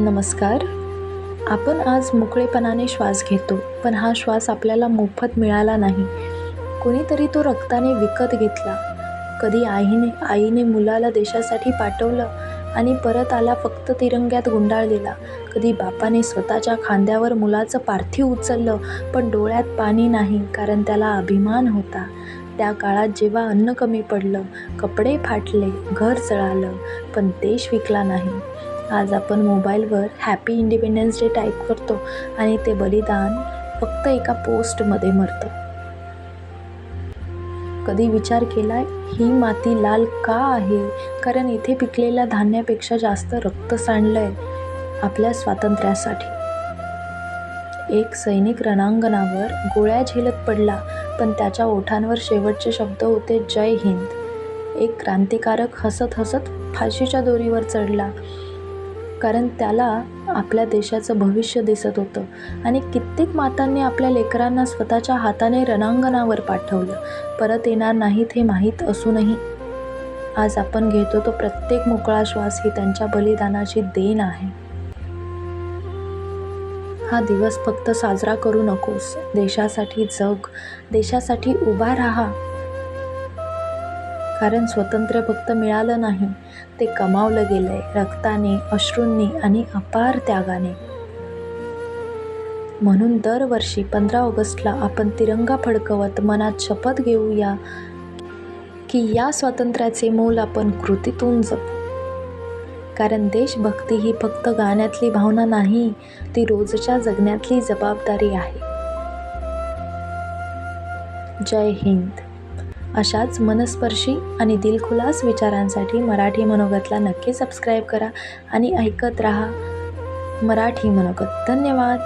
नमस्कार. आपण आज मोकळेपणाने श्वास घेतो पण हा श्वास आपल्याला मोफत मिळाला नाही. कोणीतरी तो रक्ताने विकत घेतला. कधी आईने आईने मुलाला देशासाठी पाठवलं आणि परत आला फक्त तिरंग्यात गुंडाळलेला कधी बापाने स्वतःच्या खांद्यावर मुलाचं पार्थिव उचललं पण डोळ्यात पाणी नाही कारण त्याला अभिमान होता. त्या काळात जेव्हा अन्न कमी पडलं कपडे फाटले घर जळालं पण देश विकला नाही. आज आपण मोबाईलवर हॅपी इंडिपेंडन्स डे टाईप करतो आणि ते बलिदान फक्त एका पोस्टमध्ये मरतं. कधी विचार केला ही माती लाल का आहे? कारण इथे पिकलेल्या धान्यापेक्षा जास्त रक्त सांडलंय आपल्या स्वातंत्र्यासाठी. एक सैनिक रणांगणावर गोळ्या झेलत पडला पण त्याच्या ओठांवर शेवटचे शब्द होते जय हिंद. एक क्रांतिकारक हसत हसत फाशीच्या दोरीवर चढला. कारण त्याला आपल्या देशाचं भविष्य दिसत होतं. आणि कित्येक मातांनी आपल्या लेकरांना स्वतःच्या हाताने रणांगणावर पाठवलं. परत येणार नाहीत हे माहीत असूनही आज आपण घेतो तो प्रत्येक मोकळा श्वास ही त्यांच्या बलिदानाची देण आहे. हा दिवस फक्त साजरा करू नकोस. देशासाठी जग देशासाठी उभा राहा. कारण स्वतंत्र फक्त मिळालं नाही ते कमावलं गेलंय रक्ताने अश्रूंनी आणि अपार त्यागाने. म्हणून दरवर्षी पंधरा ऑगस्टला आपण तिरंगा फडकवत मनात शपथ घेऊया की या स्वातंत्र्याचे मोल आपण कृतीतून जपू. कारण देशभक्ती ही फक्त गाण्यातली भावना नाही ती रोजच्या जगण्यातली जबाबदारी आहे. जय हिंद. अशाच मनस्पर्शी आणि दिलखुलास विचारांसाठी मराठी मनोगतला नक्की सबस्क्राईब करा आणि ऐकत राहा मराठी मनोगत. धन्यवाद.